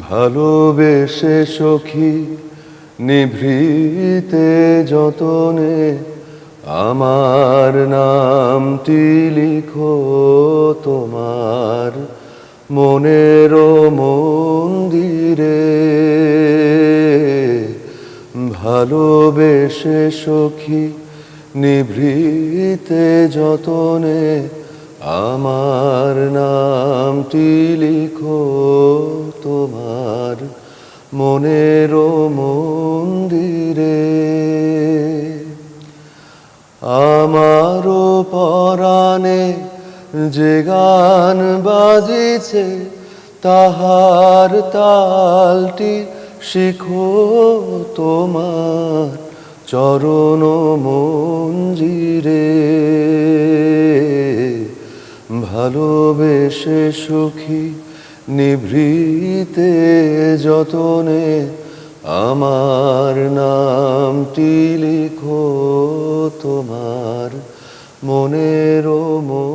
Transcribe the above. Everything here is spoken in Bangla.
ভালোবেসে সখী, নিভৃতে যতনে আমার নামটি লিখো তোমার মনের মন্দিরে। ভালোবেসে সখী, নিভৃতে যতনে আমার নামটি লিখো তোমার মনের মন্দিরে। আমারও পরাণে যে গান বাজিছে, তাহার তালটি শিখো তোমার চরণ মঞ্জিরে ভালোবেসে সুখী নিভৃতে যতনে আমার নাম টি লিখো তোমার মনের মন